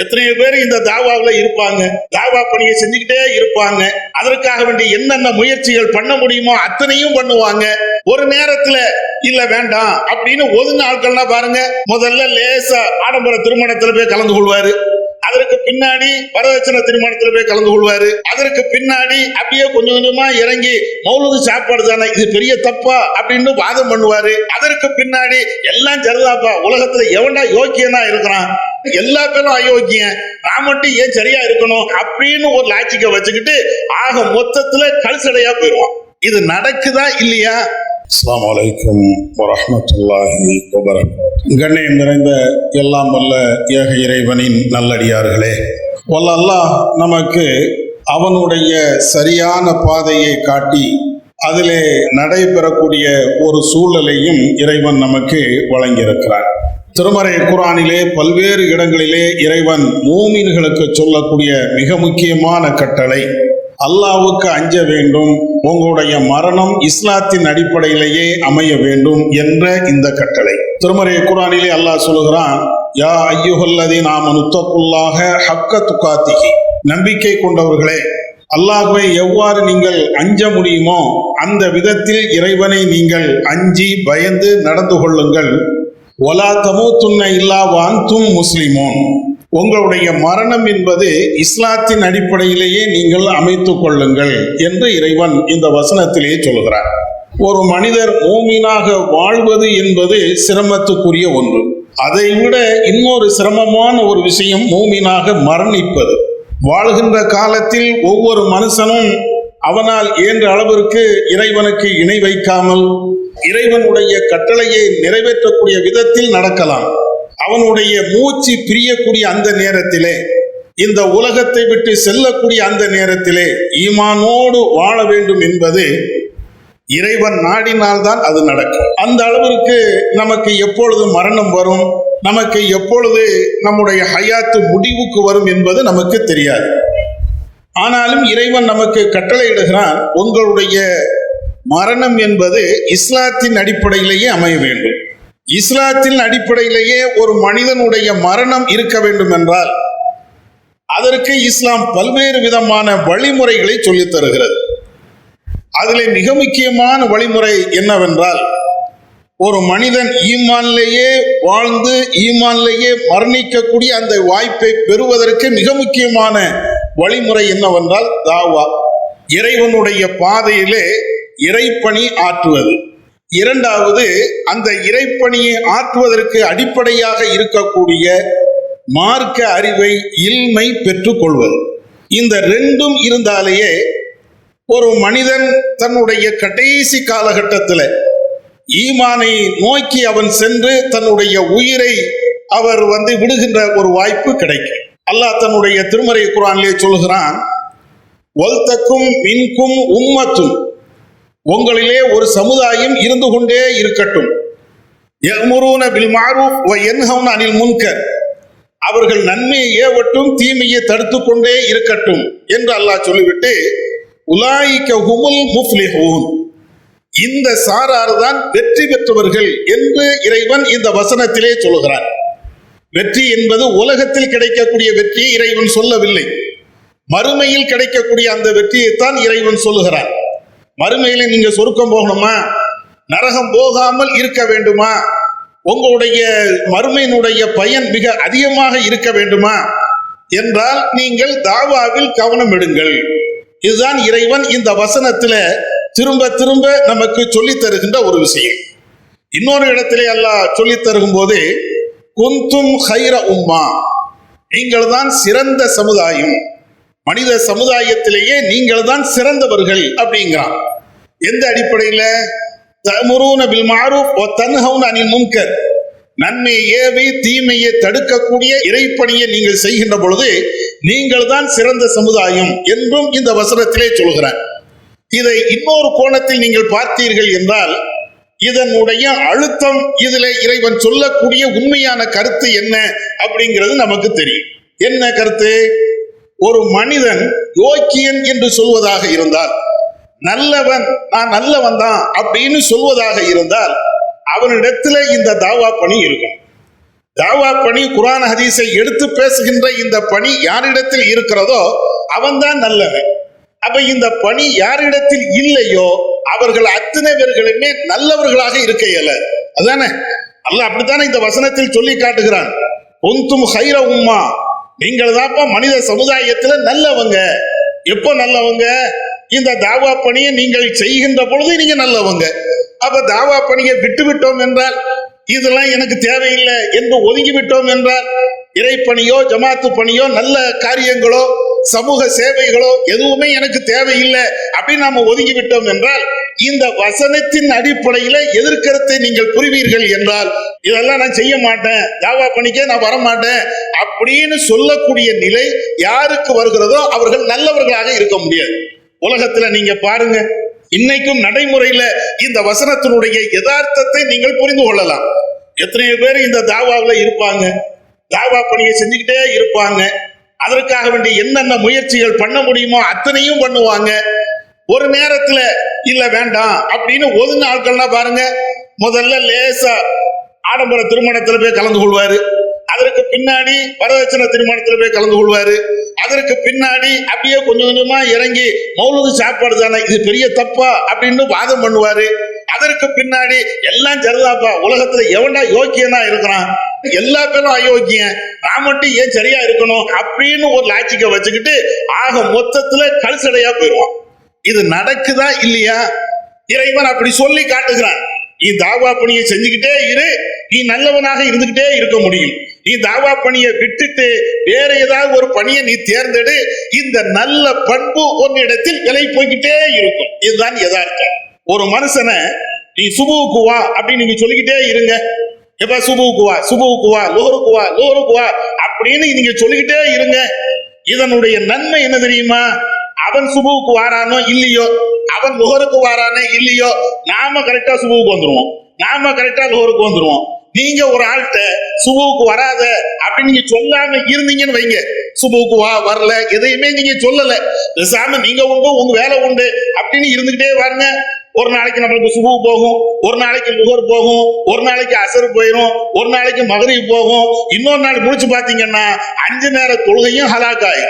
எத்தனையோ பேர் இந்த தாவாவில் இருப்பாங்க. தாவா பணியை செஞ்சுக்கிட்டே இருப்பாங்க. அதற்காக வேண்டிய என்னென்ன முயற்சிகள் பண்ண முடியுமோ அத்தனையும் பண்ணுவாங்க. ஒரு நேரத்துல இல்ல வேண்டாம் அப்படின்னு ஒதுங்க ஆட்கள்னா பாருங்க முதல்ல லேசா ஆடம்பர திருமணத்துல போய் கலந்து கொள்வாரு. அதற்கு பின்னாடி வரதட்சணை திருமணத்துல போய் கலந்து கொள்வாரு. அதற்கு பின்னாடி அப்படியே கொஞ்சம் கொஞ்சமா இறங்கி மௌலுது சாப்பாடு தானே இது பெரிய தப்பா? அப்படின்னு வாதம் பண்ணுவாரு. அதற்கு பின்னாடி எல்லாம் சரிதாப்பா உலகத்துல எவன்டா யோக்கியனா இருக்கிறான்? எல்லா பேரும் அயோக்கியம். நான் மட்டும் ஏன் சரியா இருக்கணும் அப்படின்னு ஒரு லாஜிக்க வச்சுக்கிட்டு ஆக மொத்தத்துல கல்சடையா போயிடுவான். இது நடக்குதா இல்லையா? அஸ்லாம் அலைக்கும் வரமத்துல்லாஹி கண்ணியம் நிறைந்த எல்லாம் வல்ல ஏக இறைவனின் நல்லடியார்களே. வல்ல அல்லாஹ் நமக்கு அவனுடைய சரியான பாதையை காட்டி அதிலே நடைபெறக்கூடிய ஒரு சூழலையும் இறைவன் நமக்கு வழங்கியிருக்கிறான். திருமறை குரானிலே பல்வேறு இடங்களிலே இறைவன் மூமின்களுக்கு சொல்லக்கூடிய மிக முக்கியமான கட்டளை. அல்லாவுக்கு அஞ்ச வேண்டும் உங்களுடைய மரணம் இஸ்லாத்தின் அடிப்படையிலேயே அமைய வேண்டும் என்ற இந்த கட்டளை. திருமறை குரானிலே அல்லாஹ் சொல்லுகிறான் யா ஐயுகல்லதி நாம நுத்தக்குள்ளாக ஹக்க துக்காத்திகி நம்பிக்கை கொண்டவர்களே அல்லாஹுவை எவ்வாறு நீங்கள் அஞ்ச முடியுமோ அந்த விதத்தில் இறைவனை நீங்கள் அஞ்சி பயந்து நடந்து கொள்ளுங்கள். ஒலா தமுத்துன்ன இல்லா வாந்தும் முஸ்லிமோன். உங்களுடைய மரணம் என்பது இஸ்லாத்தின் அடிப்படையிலேயே நீங்கள் அமைத்துக் கொள்ளுங்கள் என்று இறைவன் இந்த வசனத்திலே சொல்கிறார் ஒரு மனிதர் மூமினாக வாழ்வது என்பது சிரமத்துக்குரிய ஒன்று. அதை விட இன்னொரு சிரமமான ஒரு விஷயம் மூமினாக மரணிப்பது. வாழ்கின்ற காலத்தில் ஒவ்வொரு மனுஷனும் அவனால் இயன்ற அளவிற்கு இறைவனுக்கு இணை வைக்காமல் இறைவனுடைய கட்டளையை நிறைவேற்றக்கூடிய விதத்தில் நடக்கலாம். அவனுடைய மூச்சு பிரியக்கூடிய அந்த நேரத்திலே இந்த உலகத்தை விட்டு செல்லக்கூடிய அந்த நேரத்திலே ஈமானோடு வாழ வேண்டும் என்பது இறைவன் நாடினால்தான் அது நடக்கும். அந்த அளவிற்கு நமக்கு எப்பொழுது மரணம் வரும் நமக்கு எப்பொழுது நம்முடைய ஹயாத்து முடிவுக்கு வரும் என்பது நமக்கு தெரியாது. ஆனாலும் இறைவன் நமக்கு கட்டளையிடுகிறான் உங்களுடைய மரணம் என்பது இஸ்லாத்தின் அடிப்படையிலேயே அமைய வேண்டும். இஸ்லாத்தின் அடிப்படையிலேயே ஒரு மனிதனுடைய மரணம் இருக்க வேண்டும் என்றால் அதற்கு இஸ்லாம் பல்வேறு விதமான வழிமுறைகளை சொல்லித் தருகிறது. அதிலே மிக முக்கியமான வழிமுறை என்னவென்றால் ஒரு மனிதன் ஈமான்லேயே வாழ்ந்து ஈமான்லேயே மரணிக்கக்கூடிய அந்த வாய்ப்பை பெறுவதற்கு மிக முக்கியமான வழிமுறை என்னவென்றால் தாவா இறைவனுடைய பாதையிலே இறைப்பணி ஆற்றுவது. இரண்டாவது அந்த இறைப்பணியை ஆற்றுவதற்கு அடிப்படையாக இருக்கக்கூடிய மார்க்க அறிவை இல்மை பெற்றுக்கொள்வது. இந்த ரெண்டும் இருந்தாலேயே ஒரு மனிதன் தன்னுடைய கடைசி காலகட்டத்தில் ஈமானை நோக்கி அவன் சென்று தன்னுடைய உயிரை அவர் வந்து விடுகின்ற ஒரு வாய்ப்பு கிடைக்கும். அல்லாஹ் தன்னுடைய திருமறை குரானிலே சொல்கிறான் ஒல்தக்கும் மின்கும் உம்மத்தும். உங்களிலே ஒரு சமுதாயம் இருந்து கொண்டே இருக்கட்டும். யமுரூன பில் மாரூஃப் வ அனில் முன்கர். அவர்கள் நன்மையை ஏவட்டும் தீமையை தடுத்து கொண்டே இருக்கட்டும் என்று அல்லாஹ் சொல்லிவிட்டு உலாயிக்க ஹுமுல் முஃப்லிஹூன். இந்த சாரார் தான் வெற்றி பெற்றவர்கள் என்று இறைவன் இந்த வசனத்திலே சொல்கிறான் வெற்றி என்பது உலகத்தில் கிடைக்கக்கூடிய வெற்றியை இறைவன் சொல்லவில்லை. மறுமையில் கிடைக்கக்கூடிய அந்த வெற்றியைத்தான் இறைவன் சொல்லுகிறார். மறுமையில நீங்க சொருக்கம் போகணுமா? நரகம் போகாமல் இருக்க வேண்டுமா? உங்களுடைய மறுமையினுடைய பயன் மிக அதிகமாக இருக்க வேண்டுமா? என்றால் நீங்கள் தாவாவில் கவனம் எடுங்கள். இதுதான் இறைவன் இந்த வசனத்துல திரும்ப திரும்ப நமக்கு சொல்லித் தருகின்ற ஒரு விஷயம். இன்னொரு இடத்திலே அல்லாஹ் சொல்லித் தருகும் போது குந்தும் ஹைர உம்மா நீங்கள் தான் சிறந்த சமுதாயம். மனித சமுதாயத்திலேயே நீங்கள் தான் சிறந்தவர்கள் அப்படிங்கிறான். எந்த அடிப்படையில? தமுருன பில் மாரூப் ஓ தன்ஹவுன் அனில் முன்கர். நன்மையை ஏவி தீமையை தடுக்கக்கூடிய இறைப்பணியை நீங்கள் செய்கின்ற பொழுது நீங்கள் தான் சிறந்த சமுதாயம் என்றும் இந்த வசனத்திலே சொல்கிறார். இதை இன்னொரு கோணத்தில் நீங்கள் பார்த்தீர்கள் என்றால் இதனுடைய அழுத்தம் இதுல இறைவன் சொல்லக்கூடிய உண்மையான கருத்து என்ன அப்படிங்கிறது நமக்கு தெரியும். என்ன கருத்து? ஒரு மனிதன் யோக்கியன் என்று சொல்வதாக இருந்தால் நல்லவன் நான் நல்லவன் தான் அப்படின்னு சொல்வதாக இருந்தால் அவனிடத்துல இந்த தாவா பணி இருக்கும். தாவா பணி குரான் ஹதீஸை எடுத்து பேசுகின்ற இந்த பணி யாரிடத்தில் இருக்கிறதோ அவன்தான் நல்லவன். அப்ப இந்த பணி யாரிடத்தில் இல்லையோ அவர்கள் அத்தனை பேர்களுமே நல்லவர்களாக இருக்க இயல அதானே? அல்ல அப்படித்தானே இந்த வசனத்தில் சொல்லி காட்டுகிறான். உந்தும் ஹைர உம்மா. நீங்கள் தான்ப்பா மனித சமுதாயத்துல நல்லவங்க. எப்போ நல்லவங்க? இந்த தாவா பணியை நீங்கள் செய்கின்ற பொழுது நீங்க நல்லவங்க. அப்ப தாவா பணியை விட்டு விட்டோம் என்றால் இதெல்லாம் எனக்கு தேவையில்லை என்று ஒதுங்கி விட்டோம் என்றால் இறைப்பணியோ ஜமாத்து பணியோ நல்ல காரியங்களோ சமூக சேவைகளோ எதுவுமே எனக்கு தேவையில்லை அப்படின்னு நாம ஒதுங்கி விட்டோம் என்றால் இந்த வசனத்தின் அடிப்படையில எதிர்க்கருத்தை நீங்கள் புரிவீர்கள் என்றால் இதெல்லாம் நான் செய்ய மாட்டேன். தாவா பணிக்கே நான் வர மாட்டேன் அப்படின்னு சொல்லக்கூடிய நிலை யாருக்கு வருகிறதோ அவர்கள் நல்லவர்களாக இருக்க முடியாது. உலகத்துல நீங்க பாருங்க இன்னைக்கும் நடைமுறையில இந்த வசனத்தினுடைய யதார்த்தத்தை நீங்கள் புரிந்து கொள்ளலாம். எத்தனையோ பேர் இந்த தாவாவில் இருப்பாங்க. தாவா பணியை செஞ்சுக்கிட்டே இருப்பாங்க. அதற்காக வேண்டி என்னென்ன முயற்சிகள் பண்ண முடியுமோ அத்தனையும் பண்ணுவாங்க. ஒரு நேரத்துல இல்ல வேண்டாம். அப்படின்னு ஒதுங்க ஆட்கள்லாம் பாருங்க முதல்ல லேசா ஆடம்பர திருமணத்துல போய் கலந்து கொள்வாரு. அதற்கு பின்னாடி வரதட்சணை திருமணத்துல போய் கலந்து கொள்வாரு. அதற்கு பின்னாடி அப்படியே கொஞ்சம் கொஞ்சமா இறங்கி மௌலுது சாப்பாடு தானே இது பெரிய தப்பா? அப்படின்னு வாதம் பண்ணுவாரு. அதற்கு பின்னாடி எல்லாம் சரிதாப்பா உலகத்துல எவன்டா யோக்கியனா இருக்கிறான்? எல்லா பேரும் அயோக்கியம் நான் மட்டும் ஏன் சரியா இருக்கணும்? அப்படின்னு ஒரு லாஜிக்கை வச்சுக்கிட்டு ஆக மொத்தத்துல கல்சடையா போயிடுவான். இது நடக்குதா இல்லையா? இறைவன் அப்படி சொல்லி காட்டுகிறான். நீ தாவா பணியை செஞ்சுக்கிட்டே இரு. நீ நல்லவனாக இருந்துகிட்டே இருக்க முடியும். நீ தாவா பணியை விட்டுட்டு வேற ஏதாவது ஒரு பணியை நீ தேர்ந்தெடு. இந்த நல்ல பண்பு உன்னிடத்தில் விலை போய்கிட்டே இருக்கும். இதுதான் யதார்த்தம். ஒரு மனுஷனை நீ சுபுவுக்கு வா அப்படின்னு நீங்க சொல்லிக்கிட்டே இருங்க. எப்ப? சுபுவுக்கு வா சுபுவுக்கு வா லோருக்கு வா லோருக்கு வா அப்படின்னு நீங்க சொல்லிக்கிட்டே இருங்க. இதனுடைய நன்மை என்ன தெரியுமா? அவன் சுபுவுக்கு வாரானோ இல்லையோ? அவன் நுகருக்கு வாரானோ இல்லையோ? நாம கரெக்டா சுபுவுக்கு வந்துருவோம். நாம கரெக்டா நுகருக்கு வந்துருவோம். நீங்க ஒரு ஆள்கிட்ட சுபுவுக்கு வராத அப்படின்னு நீங்க சொல்லாம இருந்தீங்கன்னு வைங்க. சுபுவுக்கு வா வரல எதையுமே நீங்க சொல்லல. பேசாம நீங்க உண்டு உங்க வேலை உண்டு அப்படின்னு இருந்துகிட்டே வாருங்க. ஒரு நாளைக்கு நம்மளுக்கு சுபு போகும். ஒரு நாளைக்கு முகர் போகும். ஒரு நாளைக்கு அசர் போயிடும் ஒரு நாளைக்கு மகரி போகும். இன்னொரு நாள் முடிச்சு பாத்தீங்கன்னா அஞ்சு நேர தொழுகையும் ஹலாக்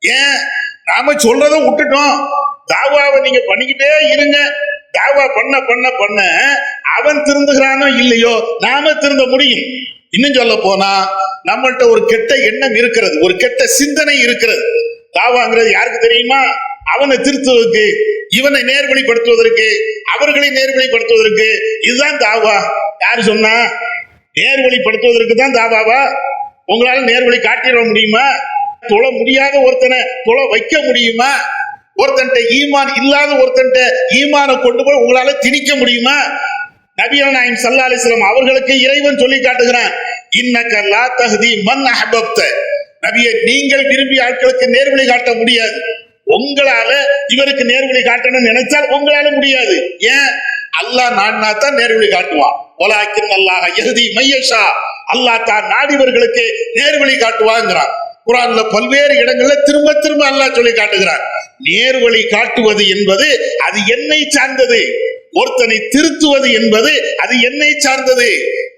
ஏன்? நாம சொல்றதை விட்டுட்டோம். தாவாவை நீங்க பண்ணிக்கிட்டே இருங்க. தாவா பண்ண பண்ண பண்ண அவன் திருந்துகிறானோ இல்லையோ நாம திருந்த முடியும். இன்னும் சொல்ல போனா நம்மள்கிட்ட ஒரு கெட்ட எண்ணம் இருக்கிறது ஒரு கெட்ட சிந்தனை இருக்கிறது. தாவாங்கிறது யாருக்கு தெரியுமா? அவனை திருத்துவதற்கு இவனை நேர்வழிப்படுத்துவதற்கு அவர்களை நேர்வழிப்படுத்துவதற்கு. இதுதான் தாவா. யாரு சொன்னா? நேர்வழிப்படுத்துவதற்கு தான் தாவாவா? உங்களால நேர்வழி காட்டிட முடியுமா? தொழ முடியாத ஒருத்தனை தொழ வைக்க முடியுமா? ஒருத்தன்ட்ட ஈமான் இல்லாத ஒருத்தன்ட்ட ஈமானை கொண்டு போய் உங்களால திணிக்க முடியுமா? நபிகள் நாயம் சல்லா அலிஸ்லாம் அவர்களுக்கு இறைவன் சொல்லி காட்டுகிறான் இன்னக்க லா தஹ்தி மன் அஹபப்த. நபியை நீங்கள் விரும்பிய ஆட்களுக்கு நேர்வழி காட்ட முடியாது. உங்களால இவருக்கு நேர்வழி காட்டணும்னு நினைச்சால் உங்களால முடியாது. ஏன்? அல்லாஹ் நாடினா தான் நேர்வழி காட்டுவான். ஒலாக்கின் அல்லாஹ் எழுதி மையஷா. அல்லாஹ் தான் நாடிவர்களுக்கு நேர்வழி காட்டுவாங்கிறான் குரான்ல பல்வேறு இடங்கள்ல திரும்ப திரும்ப அல்லாஹ் சொல்லி காட்டுகிறான் நேர்வழி காட்டுவது என்பது அது என்னை சார்ந்தது. ஒருத்தனை திருத்துவது என்பது அது என்னை சார்ந்தது.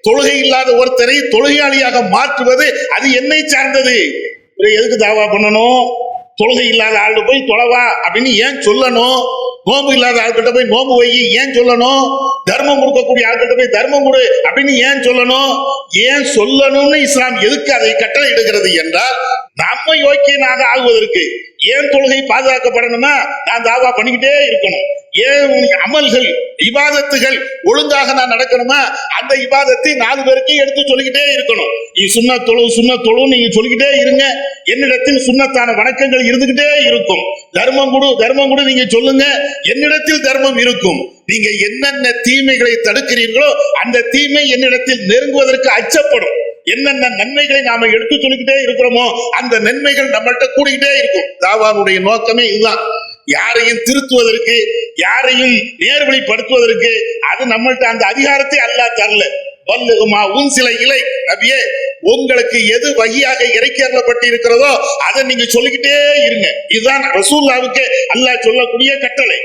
தொழுகை இல்லாத ஒருத்தனை தொழுகையாளியாக மாற்றுவது அது என்னை சார்ந்தது. எதுக்கு தாவா பண்ணணும்? தொழுகை இல்லாத ஆள்கிட்ட போய் தொலைவா அப்படின்னு ஏன் சொல்லணும்? நோம்பு இல்லாத ஆள்கிட்ட போய் நோம்பு வை ஏன் சொல்லணும்? தர்மம் கொடுக்கக்கூடிய ஆள்கிட்ட போய் தர்மம் கொடு அப்படின்னு ஏன் சொல்லணும்? ஏன் சொல்லணும்னு இஸ்லாம் எதுக்கு அதை கட்டளை இடுகிறது என்றால் நம்ம யோக்கியனாக ஆகுவதற்கு ஏன் தொழுகை பாதுகாக்கப்படணுமா நான் தாவா பண்ணிக்கிட்டே இருக்கணும். ஏன் அமல்கள் இபாதத்துகள் ஒழுங்காக நான் நடக்கணுமா அந்த இபாதத்தை நாலு பேருக்கு எடுத்து சொல்லிக்கிட்டே இருக்கணும். நீ சுண்ண தொழு சுண்ண தொழு நீங்க சொல்லிக்கிட்டே இருங்க. என்னிடத்தில் சுண்ணத்தான வணக்கங்கள் இருந்துகிட்டே இருக்கும். தர்மம் கொடு தர்மம் கொடு நீங்க சொல்லுங்க. என்னிடத்தில் தர்மம் இருக்கும். நீங்க என்னென்ன தீமைகளை தடுக்கிறீர்களோ அந்த தீமை என்னிடத்தில் நெருங்குவதற்கு அச்சப்படும். என்னென்ன நன்மைகளை நாம எடுத்து சொல்லிக்கிட்டே இருக்கிறோமோ அந்த நன்மைகள் நம்மள்ட்ட கூடிக்கிட்டே இருக்கும். தாவாவுடைய நோக்கமே இதுதான். யாரையும் திருத்துவதற்கு யாரையும் நேர்வழிப்படுத்துவதற்கு அது நம்மள்ட்ட அந்த அதிகாரத்தை அல்லா தரல. வல்லுகுமா உன் சில இலை நபியே உங்களுக்கு எது வகையாக இறக்கி இருக்கிறதோ அதை நீங்க சொல்லிக்கிட்டே இருங்க. இதுதான் ரசூல்லாவுக்கு அல்லாஹ் சொல்லக்கூடிய கட்டளை.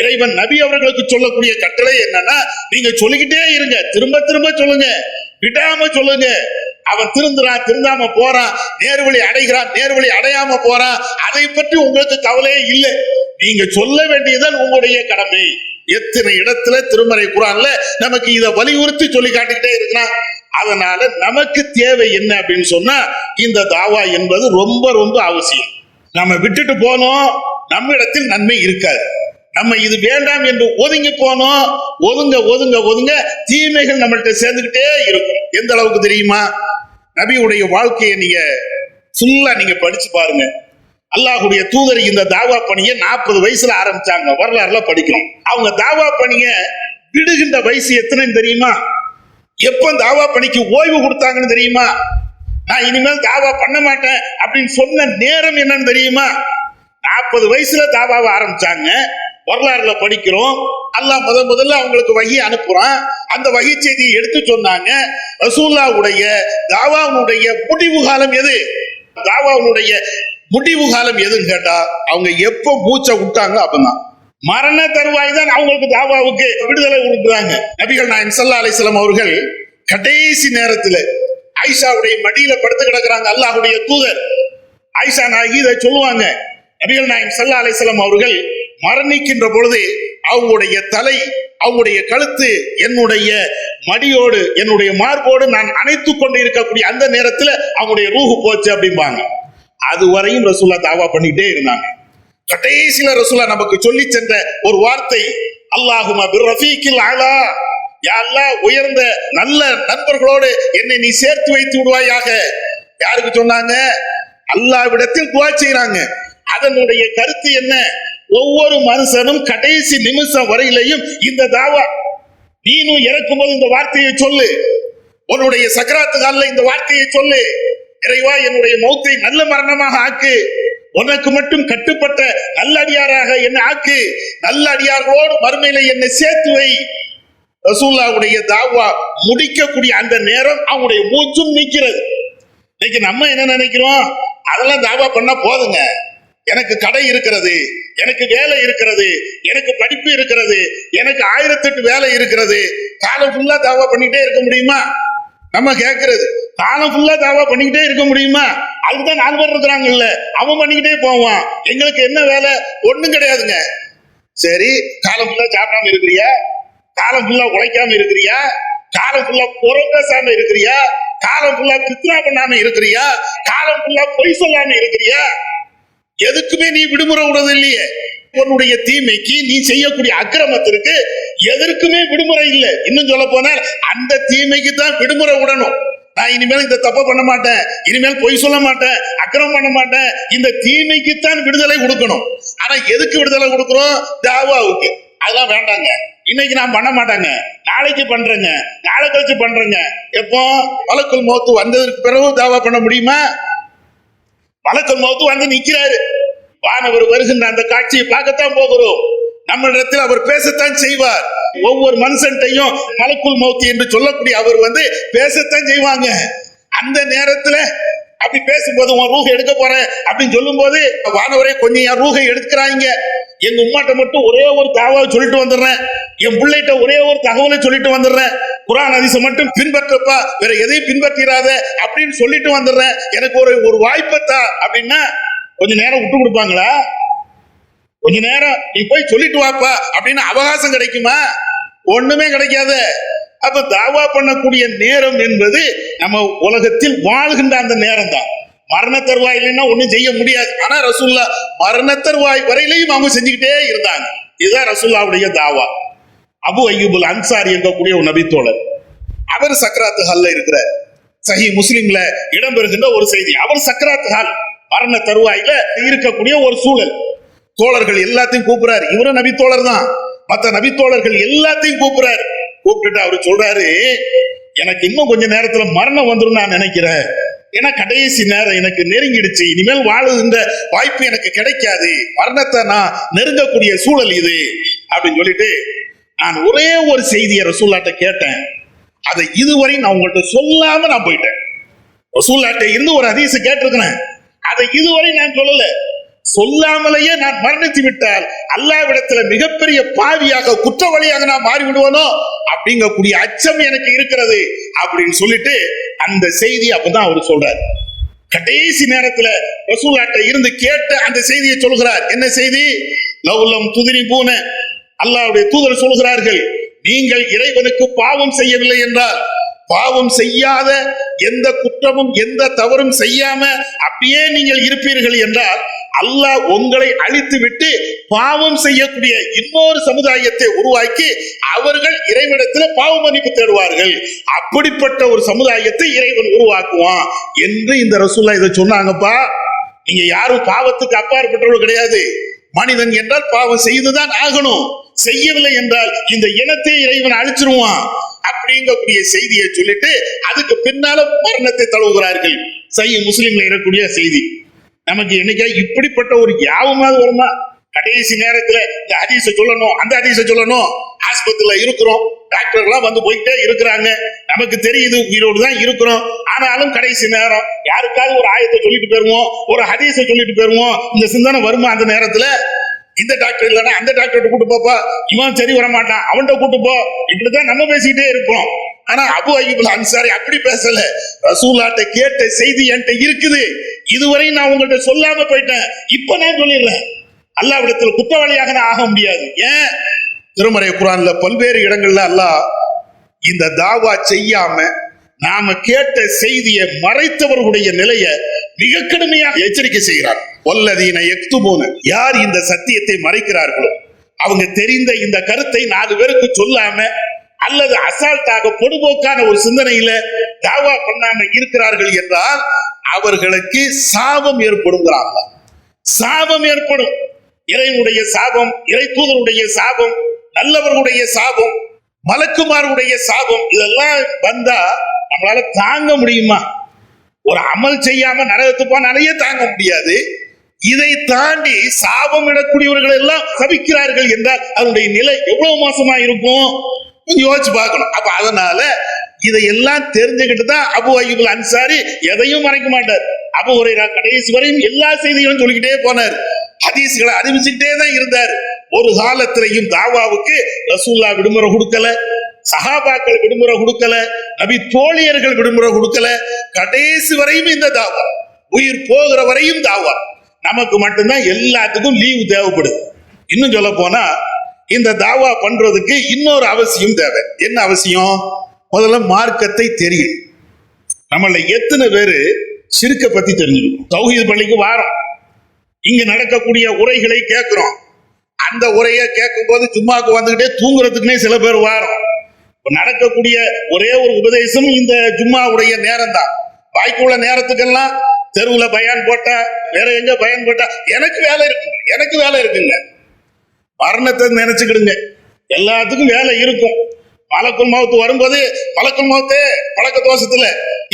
இறைவன் நபி அவர்களுக்கு சொல்லக்கூடிய கட்டளை என்னன்னா நீங்க சொல்லிக்கிட்டே இருங்க. திரும்ப திரும்ப சொல்லுங்க. விடாம சொல்லுங்க. அவன் திருந்துறா திருந்தாம போறான் நேர்வழி அடைகிறான் நேர்வழி அடையாம போறான் அதை பற்றி உங்களுக்கு கவலையே இல்லை. நீங்க சொல்ல வேண்டியதுதான் உங்களுடைய கடமை. எத்தனை இடத்துல திருமறை குரான்ல நமக்கு இதை வலியுறுத்தி சொல்லி காட்டிக்கிட்டே இருக்கிறான். அதனால நமக்கு தேவை என்ன அப்படின்னு சொன்னா இந்த தாவா என்பது ரொம்ப ரொம்ப அவசியம். நம்ம விட்டுட்டு போனோம் நம்மிடத்தில் நன்மை இருக்காது. நம்ம இது வேண்டாம் என்று ஒதுங்கி போனோம் ஒதுங்க ஒதுங்க ஒதுங்க தீமைகள் நம்மள்கிட்ட சேர்ந்துக்கிட்டே இருக்கும். எந்த அளவுக்கு தெரியுமா? நபியுடைய வாழ்க்கையை நீங்க ஃபுல்லா நீங்க படிச்சு பாருங்க. அல்லாஹுடைய தூதர் இந்த தாவா பணியை நாற்பது வயசுல ஆரம்பிச்சாங்க. வரலாறுல படிக்கிறோம். அவங்க தாவா பணிய விடுகின்ற வயசு எத்தனைன்னு தெரியுமா? எப்ப தாவா பணிக்கு ஓய்வு கொடுத்தாங்கன்னு தெரியுமா? நான் இனிமேல் தாவா பண்ண மாட்டேன் அப்படின்னு சொன்ன நேரம் என்னன்னு தெரியுமா? நாற்பது வயசுல தாவாவை ஆரம்பிச்சாங்க. வரலாறுல படிக்கிறோம். அல்லாஹ் முத முதல்ல அவங்களுக்கு வகி அனுப்புறான். அந்த வகை செய்தியை எடுத்து சொன்னாங்க. ரசூல்லாவுடைய தாவாவுடைய முடிவு காலம் எது? தாவாவுடைய முடிவு காலம் எதுன்னு கேட்டா அவங்க எப்ப மூச்சை விட்டாங்க அப்பதான் மரண தருவாய் தான் அவங்களுக்கு தாவாவுக்கு விடுதலை கொடுக்குறாங்க. நபிகள் நாயன் சல்லா அலிஸ்லாம் அவர்கள் கடைசி நேரத்துல ஆயிஷாவுடைய மடியில படுத்து கிடக்குறாங்க அல்லாஹுடைய தூதர். ஆயிஷா நாயகி இதை சொல்லுவாங்க. நபிகள் நாயன் சல்லா அலிஸ்லாம் அவர்கள் மரணிக்கின்ற பொழுது அவங்களுடைய தலை அவங்களுடைய கழுத்து என்னுடைய மடியோடு என்னுடைய மார்போடு நான் அணைத்துக் கொண்டு இருக்கக்கூடிய அந்த நேரத்துல அவங்களுடைய ரூஹு போச்சு அப்படிம்பாங்க. அது வரையும் ரசூல்லா தாவா பண்ணிட்டே இருந்தாங்க. கடைசியில ரசூல்லா நமக்கு சொல்லி சென்ற ஒரு வார்த்தை அல்லாஹுமா ரஃபீக்கில் ஆலா யா உயர்ந்த நல்ல நண்பர்களோடு என்னை நீ சேர்த்து வைத்து விடுவாயாக. யாருக்கு சொன்னாங்க? அல்லாவிடத்தில் துவா செய்யறாங்க அதனுடைய கருத்து என்ன? ஒவ்வொரு மனுஷனும் கடைசி நிமிஷம் வரையிலையும் இந்த தாவா நீனும் இறக்கும்போது இந்த வார்த்தையை சொல்லு. உன்னுடைய சக்கராத்து காலில் இந்த வார்த்தையை சொல்லு. இறைவா என்னுடைய மௌத்தை நல்ல மரணமாக ஆக்கு. உனக்கு மட்டும் கட்டுப்பட்ட நல்ல அடியாராக என்னை ஆக்கு. நல்ல அடியார்களோடு மறுமையில என்னை சேர்த்து வை. ரசூல்லாவுடைய தாவா முடிக்கக்கூடிய அந்த நேரம் அவங்களுடைய மூச்சும் நிற்கிறது இன்னைக்கு நம்ம என்ன நினைக்கிறோம்? அதெல்லாம் தாவா பண்ணா போதுங்க. எனக்கு கடை இருக்கிறது. எனக்கு வேலை இருக்கிறது எனக்கு படிப்பு இருக்கிறது எனக்கு ஆயிரத்தெட்டு வேலை இருக்கிறது. காலம் ஃபுல்லா தாவா பண்ணிக்கிட்டே இருக்க முடியுமா? நம்ம கேட்கறது காலம் ஃபுல்லா தாவா பண்ணிக்கிட்டே இருக்க முடியுமா? அதுக்குதான் நாலு பேர் இருக்கிறாங்கல்ல அவன் பண்ணிக்கிட்டே போவான். எங்களுக்கு என்ன வேலை? ஒண்ணும் கிடையாதுங்க. சரி காலம் ஃபுல்லா சாப்பிடாம இருக்கிறியா? காலம் ஃபுல்லா உழைக்காம இருக்கிறியா? காலம் ஃபுல்லா புறம் பேசாம இருக்கிறியா? காலம் ஃபுல்லா கித்னா பண்ணாம இருக்கிறியா? காலம் ஃபுல்லா பொய் சொல்லாம இருக்கிறியா? எதுக்குமே நீ விடுமுறை விடுறது இல்லையே உன்னுடைய தீமைக்கு நீ செய்யக்கூடிய அக்கிரமத்திற்கு எதற்குமே விடுமுறை இல்லை. இன்னும் சொல்ல போனால் அந்த தீமைக்கு தான் விடுமுறை விடணும். நான் இனிமேல் இந்த தப்பை பண்ண மாட்டேன். இனிமேல் பொய் சொல்ல மாட்டேன். அக்கிரமம் பண்ண மாட்டேன். இந்த தீமைக்கு தான் விடுதலை கொடுக்கணும். ஆனா எதுக்கு விடுதலை கொடுக்கிறோம்? தாவாவுக்கு. அதெல்லாம் வேண்டாங்க. இன்னைக்கு நான் பண்ண மாட்டேங்க. நாளைக்கு பண்றேங்க. நாளை கழிச்சு பண்றேங்க. எப்போ? வழக்குள் மோத்து வந்ததற்கு பிறகு தாவா பண்ண முடியுமா? வழக்குள் மௌத்து வந்து நிற்கிறாரு வானவர் வருகின்ற அந்த காட்சியை பார்க்கத்தான் போகிறோம். நம்மளிடத்தில் அவர் பேசத்தான் செய்வார். ஒவ்வொரு மனுஷன்ட்டையும் மலக்குள் மௌத்தி என்று சொல்லக்கூடிய அவர் வந்து பேசத்தான் செய்வாங்க. அந்த நேரத்துல அப்படி பேசும்போது உன் ரூஹை எடுக்க போறேன் அப்படின்னு சொல்லும் போது வானவரே கொஞ்சம் என் ரூஹை எடுக்கிறாங்க எங்க உமாட்ட மட்டும் ஒரே ஒரு தாவா சொல்லிட்டு வந்துடுறேன். என் பிள்ளைகிட்ட ஒரே ஒரு தகவலை சொல்லிட்டு வந்துடுறேன். குரான் அதிசை மட்டும் பின்பற்றப்பா. வேற எதையும் பின்பற்றிடாத அப்படின்னு சொல்லிட்டு வந்துடுறேன். எனக்கு ஒரு ஒரு வாய்ப்பத்தா அப்படின்னா கொஞ்ச நேரம் விட்டு கொடுப்பாங்களா? கொஞ்ச நேரம் நீ போய் சொல்லிட்டு வாப்பா அப்படின்னு அவகாசம் கிடைக்குமா? ஒண்ணுமே கிடைக்காது. அப்ப தாவா பண்ணக்கூடிய நேரம் என்பது நம்ம உலகத்தில் வாழ்கின்ற அந்த நேரம் தான். மரண தருவாய் இல்லைன்னா ஒண்ணும் செய்ய முடியாது. ஆனா ரசூல்லா மரண தருவாய் வரையிலையும் அவங்க செஞ்சுக்கிட்டே இருந்தாங்க. இதுதான் ரசூல்லாவுடைய தாவா. அபு ஐயூபுல் அன்சாரி என்கக்கூடிய ஒரு நபித்தோழர். அவர் சக்கராத்து ஹால்ல இருக்கிறார். சஹி முஸ்லிம்ல இடம்பெறுகின்ற ஒரு செய்தி. அவர் சக்கராத்து ஹால் மரண தருவாயில இருக்கக்கூடிய ஒரு சூழல். தோழர்கள் எல்லாத்தையும் கூப்பிடுறாரு. இவரும் நபித்தோழர் தான். மற்ற நபித்தோழர்கள் எல்லாத்தையும் கூப்பிடுறாரு. கூப்பிட்டுட்டு அவர் சொல்றாரு எனக்கு இன்னும் கொஞ்ச நேரத்துல மரணம் வந்துடும் நான் நினைக்கிறேன். ஏன்னா கடைசி நேரம் எனக்கு நெருங்கிடுச்சு. இனிமேல் வாழுகின்ற வாய்ப்பு எனக்கு கிடைக்காது. மரணத்தை நான் நெருங்கக்கூடிய சூழல் இது. அப்படின்னு சொல்லிட்டு நான் ஒரே ஒரு செய்தியை ரசூல்லாட்ட கேட்டேன். அதை இதுவரை நான் உங்கள்கிட்ட சொல்லாம நான் போயிட்டேன். ரசூல்லாட்ட இருந்து ஒரு ஹதீஸ் கேட்டிருக்கிறேன். அதை இதுவரை நான் சொல்லல. சொல்லாமலேயே நான் மரணித்து விட்டால் அல்லாவிடத்துல மிகப்பெரிய பாவியாக குற்றவாளியாக நான் மாறி விடுவனோ அப்படிங்கக்கூடிய அச்சம் எனக்கு இருக்கிறது அப்படின்னு சொல்லிட்டு அந்த செய்தி அப்பதான் அவர் சொல்றார். கடைசி நேரத்துல ரசூலாட்ட இருந்து கேட்ட அந்த செய்தியை சொல்கிறார். என்ன செய்தி? லவ்லம் துதிரி பூனை அல்லாவுடைய தூதர் சொல்கிறார்கள் நீங்கள் இறைவனுக்கு பாவம் செய்யவில்லை என்றால் பாவம் செய்யாத எந்த குற்றமும் எந்த தவறும் செய்யாம அப்படியே நீங்கள் இருப்பீர்கள் என்றால் அல்லாஹ் உங்களை அழித்து விட்டு பாவம் செய்யக்கூடிய இன்னொரு சமுதாயத்தை உருவாக்கி அவர்கள் இறைவனத்தில் பாவ மன்னிப்பு தேடுவார்கள். அப்படிப்பட்ட ஒரு சமுதாயத்தை இறைவன் உருவாக்குவான். என்று இந்த ரசூல்லா இதை சொன்னாங்கப்பா. நீங்க யாரும் பாவத்துக்கு அப்பாற்பட்டவர்கள் கிடையாது. மனிதன் என்றால் பாவம் செய்துதான் ஆகணும். செய்யவில்லை என்றால் இந்த இனத்தை இறைவன் அழிச்சிருவான் அப்படிங்கக்கூடிய செய்தியை சொல்லிட்டு அதுக்கு பின்னால மரணத்தை தழுவுகிறார்கள். சைய முஸ்லிம்ல இருக்கக்கூடிய செய்தி. நமக்கு என்னைக்கா இப்படிப்பட்ட ஒரு யாவமாவது வருமா? கடைசி நேரத்துல இந்த அதிச சொல்லணும் அந்த அதிச சொல்லணும். ஆஸ்பத்திரியில இருக்கிறோம். டாக்டர் எல்லாம் வந்து போயிட்டே இருக்கிறாங்க. நமக்கு தெரியுது உயிரோடு தான் இருக்கிறோம். ஆனாலும் கடைசி நேரம் யாருக்காவது ஒரு ஆயத்தை சொல்லிட்டு போயிருவோம் ஒரு ஹதீஸை சொல்லிட்டு போயிருவோம். இந்த சிந்தனை வருமா அந்த நேரத்துல? இந்த டாக்டர் இல்லைன்னா அந்த டாக்டர் கூட்டு போப்பா. இவன் சரி வர மாட்டான் அவன்கிட்ட கூட்டு போ. இப்படிதான் நம்ம பேசிக்கிட்டே இருப்போம். ஆனா அபு அய்யூபுல் அன்சாரி அப்படி பேசல. ரசூலாட்ட கேட்ட செய்தி என்கிட்ட இருக்குது. இதுவரை நான் உங்கள்கிட்ட சொல்லாம போயிட்டேன். இப்ப நான் சொல்லிடுறேன். அல்லாவிடத்தில் குற்றவாளியாக நான் ஆக முடியாது. ஏன்? திருமறை குரான்ல பல்வேறு இடங்கள்ல அல்லாஹ் இந்த தாவா செய்யாம நாம கேட்ட செய்தியை மறைத்தவர்களுடைய நிலைய மிக கடுமையாக எச்சரிக்கை செய்கிறார். வல்லதீன எக்துபோன யார் இந்த சத்தியத்தை மறைக்கிறார்களோ அவங்க தெரிந்த இந்த கருத்தை நாலு பேருக்கு சொல்லாம அல்லது அசால்ட்டாக பொதுபோக்கான ஒரு சிந்தனையில தாவா பண்ணாம இருக்கிறார்கள் என்றால் அவர்களுக்கு சாபம் ஏற்படுங்கிறாங்க. சாபம் ஏற்படும். இறைவனுடைய சாபம் இறை தூதருடைய சாபம் நல்லவர்களுடைய சாபம் மலக்குமாருடைய சாபம் இதெல்லாம் வந்தா நம்மளால தாங்க முடியுமா? ஒரு அமல் செய்யாம நரகத்து போனாலேயே தாங்க முடியாது. இதை தாண்டி சாபம் இடக்கூடியவர்கள் எல்லாம் சபிக்கிறார்கள் என்றால் அதனுடைய நிலை எவ்வளவு மோசமா இருக்கும்? யோசிச்சு பார்க்கணும். அப்ப அதனால இதையெல்லாம் தெரிஞ்சுக்கிட்டு தான் அபு அய்யூபுல் அன்சாரி எதையும் மறைக்க மாட்டார். அபு ஹுரைரா கடைசி வரையும் எல்லா செய்திகளும் சொல்லிக்கிட்டே போனார். ஹதீஸ்களை அறிவிச்சுக்கிட்டே தான் இருந்தார். ஒரு காலத்திலையும் தாவாவுக்கு ரசூல்லா விடுமுறை கொடுக்கல. சஹாபாக்கள் விடுமுறை கொடுக்கல நபி தோழியர்கள் விடுமுறை கொடுக்கல. கடைசி வரையும் இந்த தாவா. உயிர் போகிற வரையும் தாவா. நமக்கு மட்டும்தான் எல்லாத்துக்கும் லீவு தேவைப்படுது. இன்னும் சொல்ல போனா இந்த தாவா பண்றதுக்கு இன்னொரு அவசியம் தேவை. என்ன அவசியம்? முதல்ல மார்க்கத்தை தெரியும். நம்மள எத்தனை பேரு சிறுக்க பத்தி தெரிஞ்சுக்கணும் தௌஹீத் பள்ளிக்கு வாரம். இங்க நடக்கக்கூடிய உரைகளை கேட்கிறோம். அந்த உரையை கேட்கும் போது சும்மாக்கு வந்துகிட்டே தூங்குறதுக்குன்னே சில பேர் வாரம். நடக்கக்கூடிய ஒரே ஒரு உபதேசம் இந்த ஜும்மாவுடைய நேரம் தான் வாய்க்குள்ள நேரத்துக்கெல்லாம் தெருவுல பயன் போட்டா வேற எங்க பயன் போட்டா எனக்கு வேலை இருக்குங்க எனக்கு வேலை இருக்குங்க. மரணத்தை நினைச்சுக்கிடுங்க. எல்லாத்துக்கும் வேலை இருக்கும். மலக்குள் மௌத்து வரும்போது மலக்குள் மௌத்து பழக்க தோஷத்துல.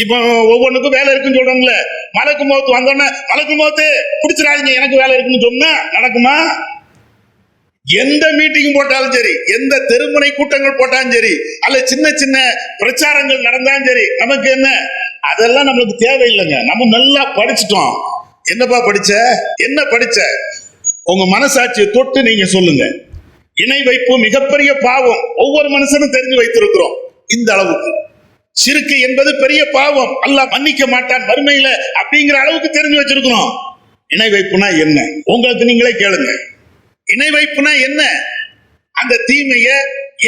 இப்போ ஒவ்வொன்றுக்கும் வேலை இருக்குன்னு சொல்றோம்ல. மலக்கு மௌத்து வந்தோடனே மலக்கு மௌத்து பிடிச்சிடாதீங்க எனக்கு வேலை இருக்குன்னு சொன்னா நடக்குமா? எந்த மீட்டிங் போட்டாலும் சரி எந்த தெருமுனை கூட்டங்கள் போட்டாலும் சரி அல்ல சின்ன சின்ன பிரச்சாரங்கள் நடந்தாலும் சரி நமக்கு என்ன? அதெல்லாம் நம்மளுக்கு தேவையில்லைங்க. நம்ம நல்லா படிச்சிட்டோம். என்னப்பா படிச்ச? என்ன படிச்ச? உங்க மனசாட்சியை தொட்டு நீங்க சொல்லுங்க. இணை வைப்பு மிகப்பெரிய பாவம். ஒவ்வொரு மனுஷனும் தெரிஞ்சு வைத்திருக்கிறோம். இந்த அளவுக்கு. சிறுக்கு என்பது பெரிய பாவம். அல்ல மன்னிக்க மாட்டான் வறுமையில அப்படிங்கிற அளவுக்கு தெரிஞ்சு வச்சிருக்கிறோம். இணை வைப்புனா என்ன? உங்களுக்கு நீங்களே கேளுங்க. இணை வைப்புனா என்ன? அந்த தீமைய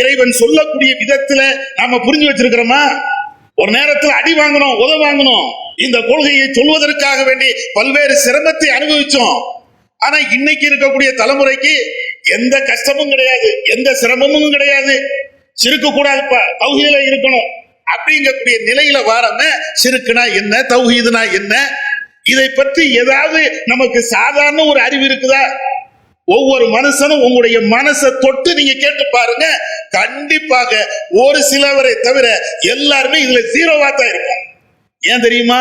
இறைவன் சொல்லக்கூடிய விதத்துல நாம புரிஞ்சு வச்சிருக்கிறோமா? ஒரு நேரத்துல அடி வாங்கணும் உத வாங்கணும். இந்த கொள்கையை சொல்வதற்காக வேண்டி பல்வேறு சிரமத்தை அனுபவிச்சோம். ஆனா இன்னைக்கு இருக்கக்கூடிய தலைமுறைக்கு எந்த கஷ்டமும் கிடையாது எந்த சிரமமும் கிடையாது. சிறுக்க கூடாதுப்பா தௌஹீல இருக்கணும் அப்படிங்கக்கூடிய நிலையில வாரம சிறுக்குனா என்ன தௌஹீதுனா என்ன? இதை பற்றி ஏதாவது நமக்கு சாதாரண ஒரு அறிவு இருக்குதா? ஒவ்வொரு மனுஷனும் உங்களுடைய மனசை தொட்டு நீங்க கேட்டு பாருங்க. கண்டிப்பாக ஒரு சிலவரை தவிர எல்லாருமே இதுல ஜீரோவா தான் இருக்கும் ஏன் தெரியுமா?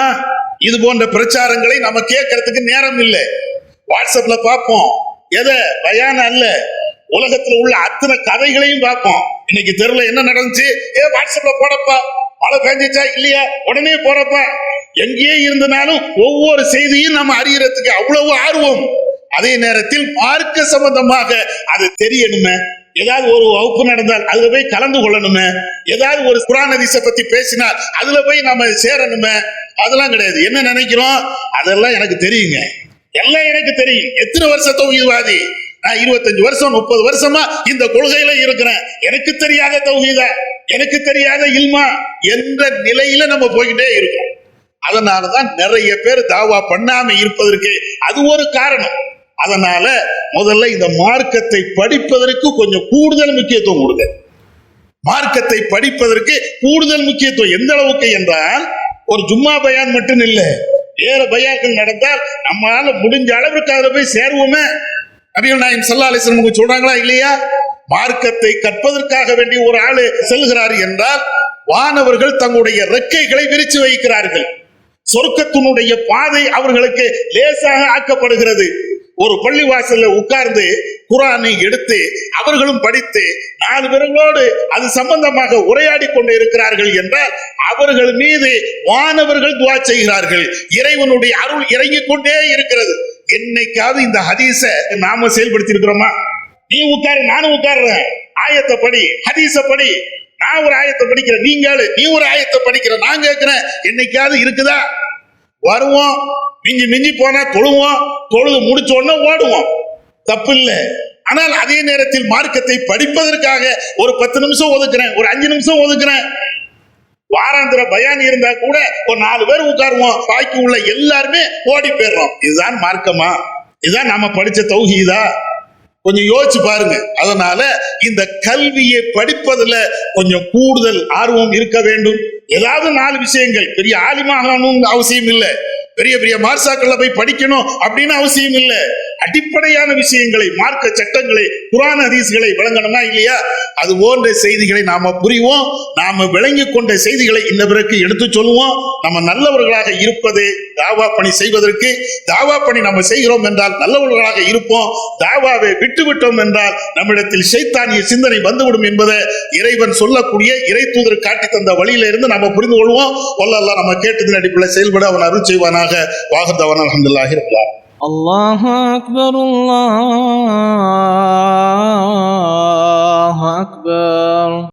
இது போன்ற பிரச்சாரங்களை நம்ம கேட்கறதுக்கு நேரம் இல்லை. வாட்ஸ்அப்ல பார்ப்போம். எதை? பயான அல்ல. உலகத்துல உள்ள அத்தனை கதைகளையும் பார்ப்போம். இன்னைக்கு தெருல என்ன நடந்துச்சு? ஏ வாட்ஸ்அப்ல போடப்பா. மழை பெஞ்சிச்சா இல்லையா? உடனே போறப்பா எங்கேயே இருந்தனாலும் ஒவ்வொரு செய்தியும் நம்ம அறியறதுக்கு அவ்வளவு ஆர்வம். அதே நேரத்தில் மார்க்க சம்பந்தமாக அது தெரியணுமே? ஏதாவது ஒரு வகுப்பு நடந்தால் அதுல போய் கலந்து கொள்ளணுமே? ஏதாவது ஒரு குரான் அதிசை பத்தி பேசினால் அதுல போய் நம்ம சேரணுமே? அதெல்லாம் கிடையாது. என்ன நினைக்கிறோம்? அதெல்லாம் எனக்கு தெரியுங்க. எல்லாம் எனக்கு தெரியும். எத்தனை வருஷ தௌஹீத்வாதி? நான் இருபத்தஞ்சு வருஷம் முப்பது வருஷமா இந்த கொள்கையில இருக்கிறேன். எனக்கு தெரியாத தௌஹீதா? எனக்கு தெரியாத இல்மா? என்ற நிலையில நம்ம போய்கிட்டே இருக்கோம். அதனாலதான் நிறைய பேர் தாவா பண்ணாம இருப்பதற்கு அது ஒரு காரணம். அதனால முதல்ல இந்த மார்க்கத்தை படிப்பதற்கு கொஞ்சம் கூடுதல் முக்கியத்துவம் கொடுங்க. மார்க்கத்தை படிப்பதற்கு கூடுதல் முக்கியத்துவம். எந்த அளவுக்கு என்றால் ஒரு ஜும்மா பயான் மட்டும் இல்லை. வேற பயாக்கள் நடந்தால் நம்மளால முடிஞ்ச அளவுக்கு அதில் போய் சேருவோமே. நபிகள் நாயம் சல்லா அலிஸ்லமுக்கு சொல்றாங்களா இல்லையா? மார்க்கத்தை கற்பதற்காக வேண்டி ஒரு ஆளு செல்கிறார் என்றால் வானவர்கள் தங்களுடைய ரெக்கைகளை விரிச்சு வைக்கிறார்கள். சொர்க்கத்தினுடைய பாதை அவர்களுக்கு லேசாக ஆக்கப்படுகிறது. ஒரு பள்ளிவாசல்ல உட்கார்ந்து குரானை எடுத்து அவர்களும் படித்து நாலு பேர்களோடு அது சம்பந்தமாக உரையாடி கொண்டு இருக்கிறார்கள் என்றால் அவர்கள் மீது வானவர்கள் துவா செய்கிறார்கள். இறைவனுடைய அருள் இறங்கிக் கொண்டே இருக்கிறது. என்னைக்காவது இந்த ஹதீச நாம செயல்படுத்தி இருக்கிறோமா நீ உட்காரு நானும் உட்கார்றேன். ஆயத்தை படி ஹதீச படி. நான் ஒரு ஆயத்தை படிக்கிறேன். நீங்க நீ ஒரு ஆயத்தை படிக்கிற நான் கேட்கிறேன். என்னைக்காவது இருக்குதா? வருவோம். மிஞ்சி மிஞ்சி போனா தொழுவோம். தொழுது முடிச்ச உடனே ஓடுவோம். தப்பு இல்லை ஆனால் அதே நேரத்தில் மார்க்கத்தை படிப்பதற்காக ஒரு பத்து நிமிஷம் ஒதுக்குறேன் ஒரு அஞ்சு நிமிஷம் ஒதுக்குறேன். வாராந்திர பயானி இருந்தா கூட ஒரு நாலு பேர் உட்காருவோம். பாக்கி உள்ள எல்லாருமே ஓடி போயிடுறோம். இதுதான் மார்க்கமா? இதுதான் நாம படிச்ச தௌஹீதா? கொஞ்சம் யோசிச்சு பாருங்க. அதனால இந்த கல்வியை படிப்பதுல கொஞ்சம் கூடுதல் ஆர்வம் இருக்க வேண்டும். ஏதாவது நாலு விஷயங்கள். பெரிய ஆலிமாகணும் அவசியம் இல்லை. பெரிய பெரிய மார்சாக்கள்ல போய் படிக்கணும் அப்படின்னு அவசியம் இல்லை. அடிப்படையான விஷயங்களை மார்க்க சட்டங்களை குரான் ஹதீஸ்களை விளங்கணுமா இல்லையா? அது போன்ற செய்திகளை நாம புரிவோம். நாம விளங்கி கொண்ட செய்திகளை இந்த பிறகு எடுத்து சொல்லுவோம் நம்ம நல்லவர்களாக இருப்பது தாவா பணி செய்வதற்கு. தாவா பணி நம்ம செய்கிறோம் என்றால் நல்லவர்களாக இருப்போம். தாவாவை விட்டு விட்டோம் என்றால் நம்மிடத்தில் சைத்தானிய சிந்தனை வந்துவிடும் என்பதை இறைவன் சொல்லக்கூடிய இறை தூதர் காட்டி தந்த வழியில இருந்து நம்ம புரிந்து கொள்வோம். வல்லல்லாம் நம்ம கேட்டதின் அடிப்படையில் செயல்பட அவன் அருள் செய்வானாக. வாகத்தவன் அலமதுல்லாஹி இருக்கலாம் الله أكبر الله أكبر.